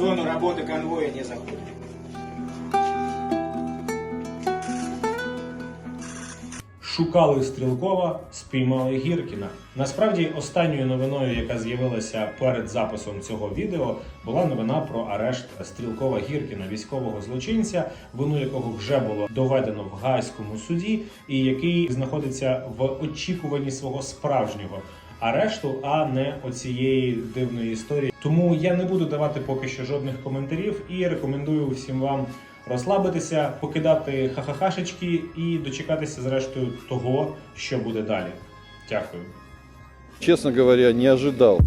зону работы конвоя не заходит. Шукали Стрілкова, спіймали Гіркіна. Насправді, останньою новиною, яка з'явилася перед записом цього відео, була новина про арешт Стрілкова Гіркіна, військового злочинця, вину якого вже було доведено в гайському суді, і який знаходиться в очікуванні свого справжнього арешту, а не оцієї дивної історії. Тому я не буду давати поки що жодних коментарів і рекомендую всім вам розслабитися, покидати хахахашечки і дочекатися зрештою того, що буде далі. Дякую. Честно говоря, не ожидал.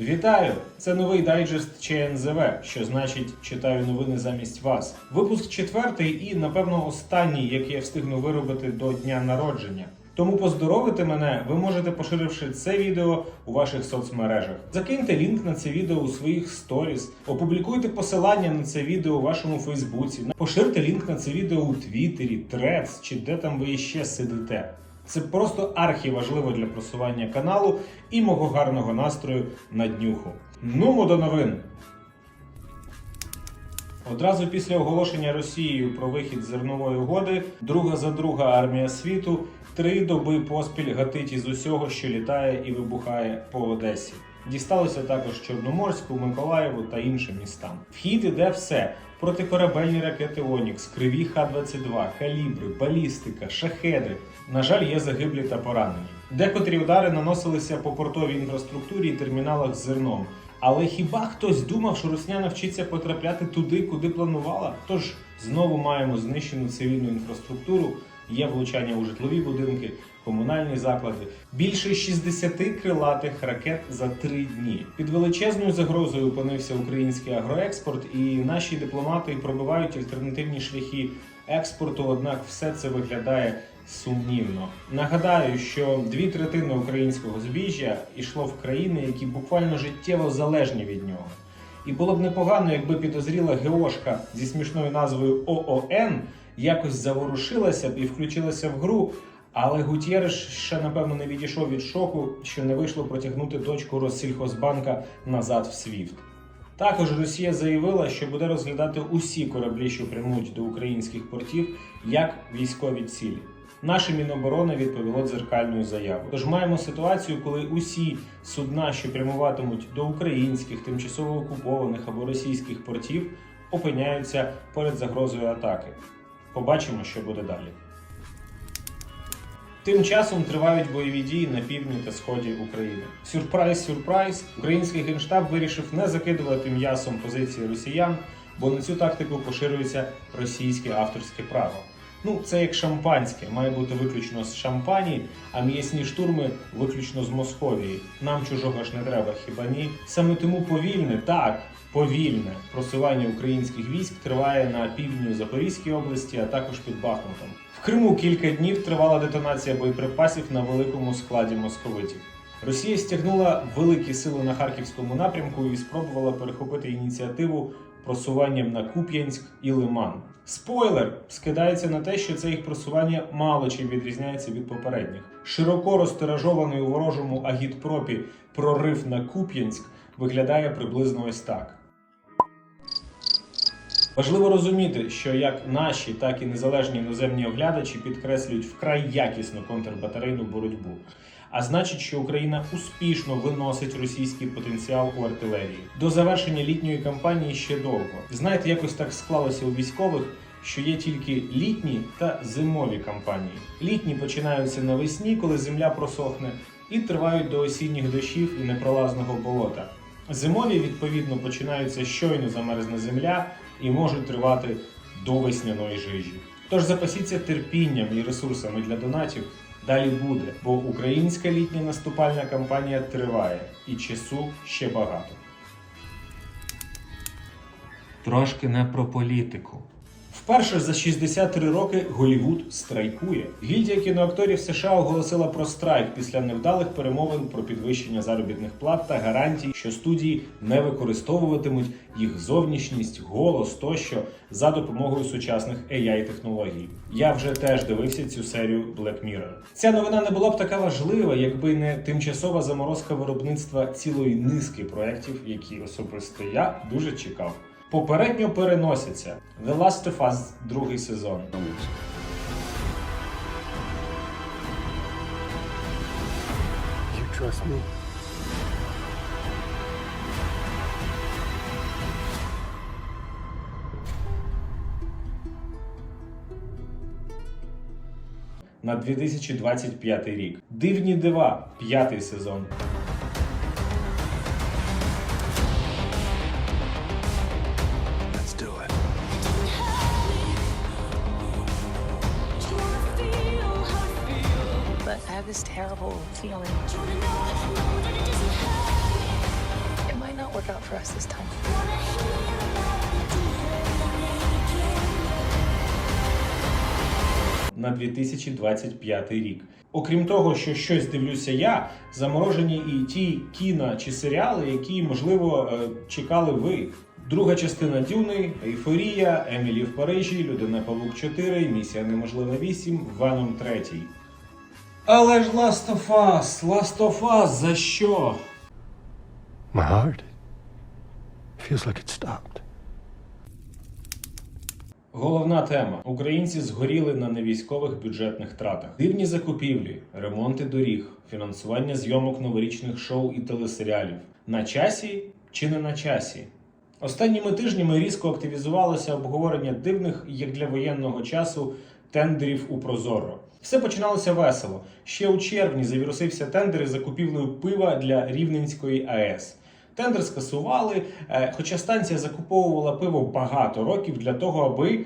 Вітаю! Це новий дайджест ЧНЗВ, що значить читаю новини замість вас. Випуск четвертий і, напевно, останній, який я встигну виробити до дня народження. Тому поздоровити мене ви можете, поширивши це відео у ваших соцмережах. Закиньте лінк на це відео у своїх сторіс, опублікуйте посилання на це відео у вашому Фейсбуці, поширте лінк на це відео у Твіттері, Трец чи де там ви іще сидите. Це просто архіважливо для просування каналу і мого гарного настрою на днюху. Нумо до новин. Одразу після оголошення Росією про вихід зернової угоди, друга за друга армія світу три доби поспіль гатить із усього, що літає і вибухає по Одесі. Дісталося також Чорноморську, Миколаєву та іншим містам. Вхід іде все: протикорабельні ракети Онікс, криві Х-22, калібри, балістика, шахеди. На жаль, є загиблі та поранені. Декотрі удари наносилися по портовій інфраструктурі і терміналах з зерном. Але хіба хтось думав, що Росія навчиться потрапляти туди, куди планувала? Тож знову маємо знищену цивільну інфраструктуру, є влучання у житлові будинки, комунальні заклади. Більше 60 крилатих ракет за три дні. Під величезною загрозою опинився український агроекспорт, і наші дипломати пробивають альтернативні шляхи експорту. Однак все це виглядає сумнівно. Нагадаю, що дві третини українського збіжжя йшло в країни, які буквально життєво залежні від нього. І було б непогано, якби підозріла геошка зі смішною назвою ООН якось заворушилася б і включилася в гру. Але Гутєреш ще напевно не відійшов від шоку, що не вийшло протягнути дочку Россільхозбанка назад в СВІФТ. Також Росія заявила, що буде розглядати усі кораблі, що прямують до українських портів, як військові цілі. Наше Міноборони відповіло дзеркальною заявою. Тож маємо ситуацію, коли усі судна, що прямуватимуть до українських, тимчасово окупованих або російських портів, опиняються перед загрозою атаки. Побачимо, що буде далі. Тим часом тривають бойові дії на півдні та сході України. Сюрприз, сюрприз! Український генштаб вирішив не закидувати м'ясом позиції росіян, бо на цю тактику поширюється російське авторське право. Ну, це як шампанське, має бути виключно з шампані, а м'ясні штурми виключно з Московії. Нам чужого ж не треба, хіба ні? Саме тому повільне, так, повільне просування українських військ триває на півдні у Запорізькій області, а також під Бахмутом. В Криму кілька днів тривала детонація боєприпасів на великому складі московитів. Росія стягнула великі сили на харківському напрямку і спробувала перехопити ініціативу просуванням на Куп'янськ і Лиман. Спойлер скидається на те, що це їх просування мало чим відрізняється від попередніх. Широко розтиражований у ворожому агітпропі прорив на Куп'янськ виглядає приблизно ось так. Важливо розуміти, що як наші, так і незалежні іноземні оглядачі підкреслюють вкрай якісну контрбатарейну боротьбу. А значить, що Україна успішно виносить російський потенціал у артилерії. До завершення літньої кампанії ще довго. Знаєте, якось так склалося у військових, що є тільки літні та зимові кампанії. Літні починаються навесні, коли земля просохне, і тривають до осінніх дощів і непролазного болота. Зимові, відповідно, починаються щойно замерзне земля і можуть тривати до весняної жижі. Тож запасіться терпінням і ресурсами для донатів. Далі буде, бо українська літня наступальна кампанія триває і часу ще багато. Трошки не про політику. Вперше за 63 роки Голівуд страйкує. Гільдія кіноакторів США оголосила про страйк після невдалих перемовин про підвищення заробітних плат та гарантій, що студії не використовуватимуть їх зовнішність, голос тощо за допомогою сучасних ai технологій. Я вже теж дивився цю серію Black Mirror. Ця новина не була б така важлива, якби не тимчасова заморозка виробництва цілої низки проєктів, які особисто я дуже чекав. Попередньо переносяться The Last of Us другий сезон. You trust me? на 2025 рік. Дивні дива, п'ятий сезон. На 2025 рік. Окрім того, що щось дивлюся я, заморожені і ті кіно чи серіали, які можливо е, чекали ви. Друга частина Дюни, Ейфорія, Емілі в Парижі, Людина Павук 4, Місія Неможлива 8, Веном 3. Але ж Last of Us, Last of Us, за що? My heart feels like it stopped. Головна тема: українці згоріли на невійськових бюджетних тратах. Дивні закупівлі, ремонти доріг, фінансування зйомок новорічних шоу і телесеріалів. На часі чи не на часі? Останніми тижнями різко активізувалося обговорення дивних, як для воєнного часу, тендерів у Прозоро. Все починалося весело. Ще у червні завірусився тендер із закупівлею пива для Рівненської АЕС. Тендер скасували, е, хоча станція закуповувала пиво багато років для того, аби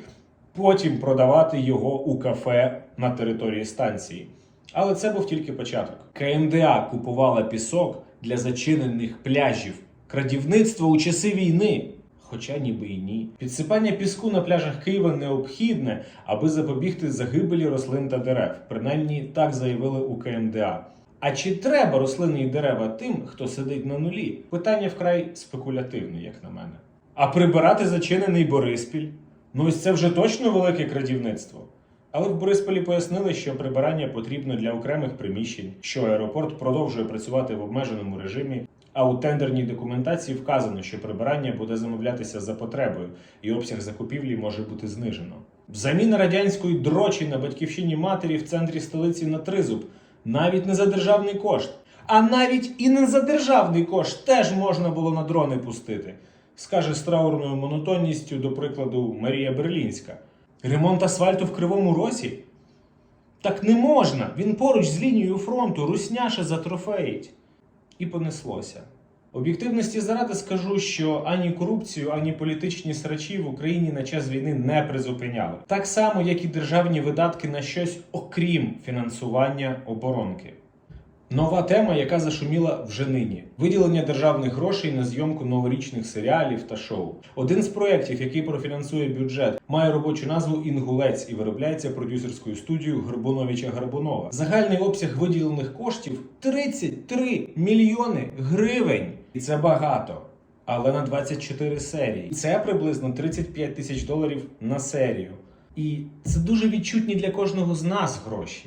потім продавати його у кафе на території станції. Але це був тільки початок. КМДА купувала пісок для зачинених пляжів. Крадівництво у часи війни. Хоча ніби і ні. Підсипання піску на пляжах Києва необхідне, аби запобігти загибелі рослин та дерев. Принаймні так заявили у КМДА. А чи треба рослини і дерева тим, хто сидить на нулі? Питання вкрай спекулятивне, як на мене. А прибирати зачинений Бориспіль? Ну ось це вже точно велике крадівництво. Але в Борисполі пояснили, що прибирання потрібно для окремих приміщень, що аеропорт продовжує працювати в обмеженому режимі. А у тендерній документації вказано, що прибирання буде замовлятися за потребою, і обсяг закупівлі може бути знижено. Заміна радянської дрочі на батьківщині матері в центрі столиці на тризуб навіть не за державний кошт. А навіть і не за державний кошт теж можна було на дрони пустити, скаже з траурною монотонністю, до прикладу, Марія Берлінська. Ремонт асфальту в Кривому Росі? Так не можна. Він поруч з лінією фронту русняше затрофеїть. І понеслося. Об'єктивності заради скажу, що ані корупцію, ані політичні срачі в Україні на час війни не призупиняли. Так само, як і державні видатки на щось окрім фінансування оборонки. Нова тема, яка зашуміла вже нині: виділення державних грошей на зйомку новорічних серіалів та шоу. Один з проєктів, який профінансує бюджет, має робочу назву Інгулець і виробляється продюсерською студією Горбуновича Гарбунова. Загальний обсяг виділених коштів 33 мільйони гривень. І це багато. Але на 24 серії. Це приблизно 35 тисяч доларів на серію. І це дуже відчутні для кожного з нас гроші.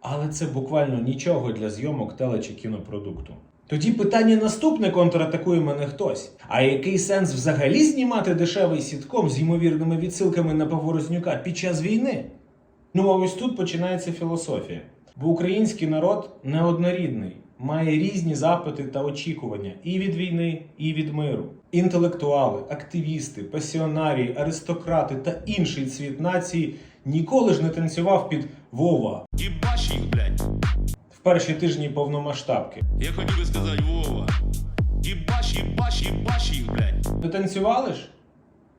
Але це буквально нічого для зйомок теле чи кінопродукту. Тоді питання наступне контратакує мене хтось. А який сенс взагалі знімати дешевий сітком з ймовірними відсилками на Поворознюка під час війни? Ну а ось тут починається філософія. Бо український народ неоднорідний, має різні запити та очікування і від війни, і від миру. Інтелектуали, активісти, пасіонарії, аристократи та інший цвіт нації ніколи ж не танцював під Вова Ебашь їх, блядь. в перші тижні повномасштабки. Я хотів би сказати, Вова. Ебашь, ебашь, ебашь їх, блядь. Не танцювали ж?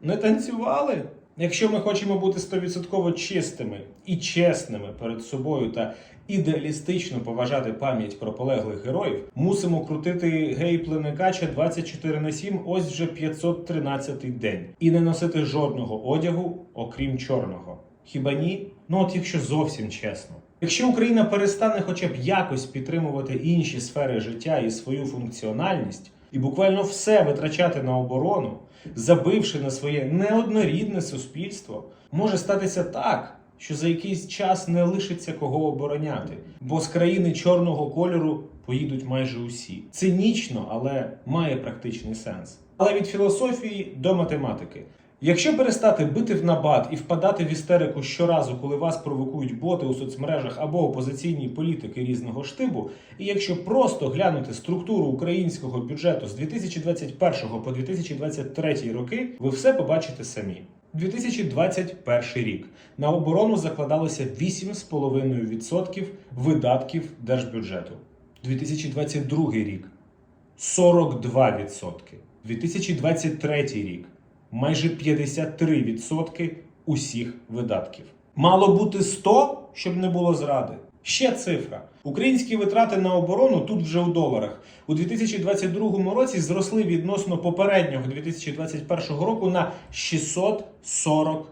Не танцювали? Якщо ми хочемо бути стовідсотково чистими і чесними перед собою та ідеалістично поважати пам'ять про полеглих героїв, мусимо крутити гей пленикача 24 на 7 ось вже 513 день і не носити жодного одягу, окрім чорного. Хіба ні? Ну от якщо зовсім чесно. Якщо Україна перестане хоча б якось підтримувати інші сфери життя і свою функціональність, і буквально все витрачати на оборону, забивши на своє неоднорідне суспільство, може статися так, що за якийсь час не лишиться кого обороняти, бо з країни чорного кольору поїдуть майже усі. Цинічно, але має практичний сенс. Але від філософії до математики. Якщо перестати бити в набат і впадати в істерику щоразу, коли вас провокують боти у соцмережах або опозиційні політики різного штибу, і якщо просто глянути структуру українського бюджету з 2021 по 2023 роки, ви все побачите самі. 2021 рік на оборону закладалося 8,5% видатків держбюджету. 2022 рік 42%. 2023 рік майже 53% усіх видатків. Мало бути 100, щоб не було зради. Ще цифра. Українські витрати на оборону тут вже у доларах. У 2022 році зросли відносно попереднього 2021 року на 640%.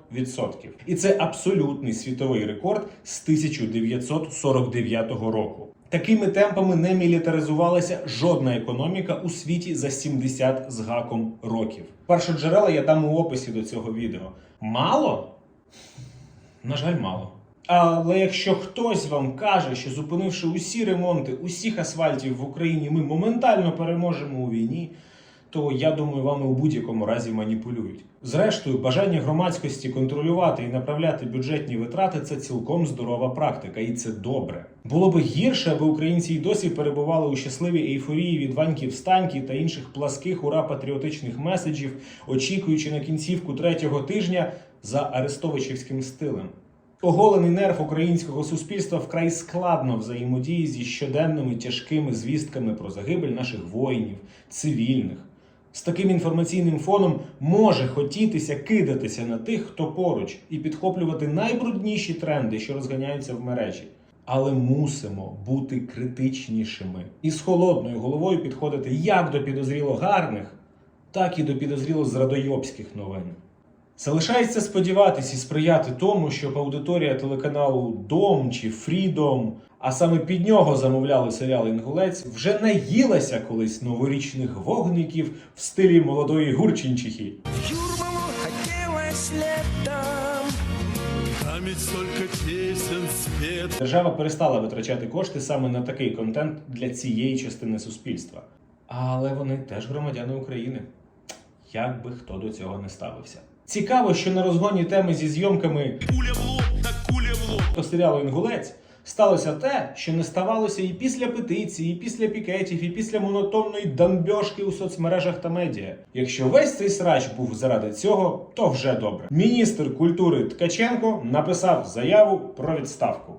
І це абсолютний світовий рекорд з 1949 року. Такими темпами не мілітаризувалася жодна економіка у світі за 70 з гаком років. Першоджерела я дам у описі до цього відео. Мало? На жаль, мало. Але якщо хтось вам каже, що зупинивши усі ремонти усіх асфальтів в Україні, ми моментально переможемо у війні, то я думаю, вами у будь-якому разі маніпулюють. Зрештою, бажання громадськості контролювати і направляти бюджетні витрати це цілком здорова практика, і це добре. Було би гірше, аби українці й досі перебували у щасливій ейфорії від ваньків станьки та інших пласких ура патріотичних меседжів, очікуючи на кінцівку третього тижня за арестовичівським стилем. Оголений нерв українського суспільства вкрай складно взаємодіє зі щоденними тяжкими звістками про загибель наших воїнів, цивільних. З таким інформаційним фоном може хотітися кидатися на тих, хто поруч, і підхоплювати найбрудніші тренди, що розганяються в мережі. Але мусимо бути критичнішими і з холодною головою підходити як до підозріло гарних, так і до підозріло зрадойобських новин. Залишається сподіватися і сприяти тому, щоб аудиторія телеканалу Дом чи Фрідом, а саме під нього замовляли серіал Інгулець, вже наїлася колись новорічних вогників в стилі молодої. Юрмалу летом спет. Держава перестала витрачати кошти саме на такий контент для цієї частини суспільства. Але вони теж громадяни України. Як би хто до цього не ставився. Цікаво, що на розгоні теми зі зйомками Куля в лоб, так куля в лоб. по серіалу Інгулець сталося те, що не ставалося і після петиції, і після пікетів, і після монотонної дамбьошки у соцмережах та медіа. Якщо весь цей срач був заради цього, то вже добре. Міністр культури Ткаченко написав заяву про відставку.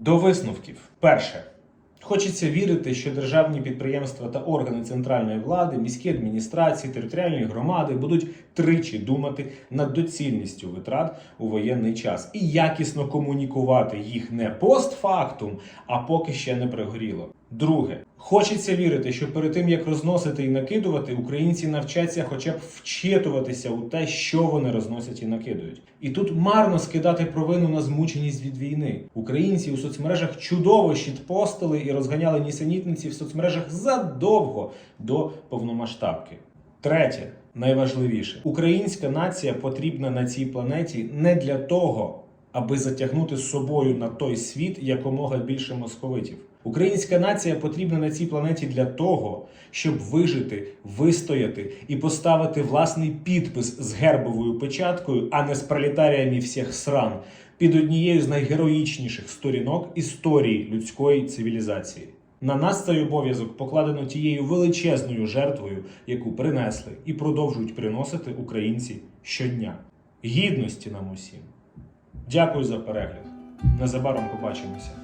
До висновків. Перше. Хочеться вірити, що державні підприємства та органи центральної влади, міські адміністрації, територіальні громади будуть тричі думати над доцільністю витрат у воєнний час і якісно комунікувати їх не постфактум, а поки ще не пригоріло. Друге, хочеться вірити, що перед тим як розносити і накидувати, українці навчаться хоча б вчитуватися у те, що вони розносять і накидують. І тут марно скидати провину на змученість від війни. Українці у соцмережах чудово щитпостили і розганяли нісенітниці в соцмережах задовго до повномасштабки. Третє, найважливіше, українська нація потрібна на цій планеті не для того, аби затягнути з собою на той світ якомога більше московитів. Українська нація потрібна на цій планеті для того, щоб вижити, вистояти і поставити власний підпис з гербовою печаткою, а не з пролетаріями всіх сран, під однією з найгероїчніших сторінок історії людської цивілізації. На нас цей обов'язок покладено тією величезною жертвою, яку принесли і продовжують приносити українці щодня. Гідності нам усім. Дякую за перегляд. Незабаром побачимося.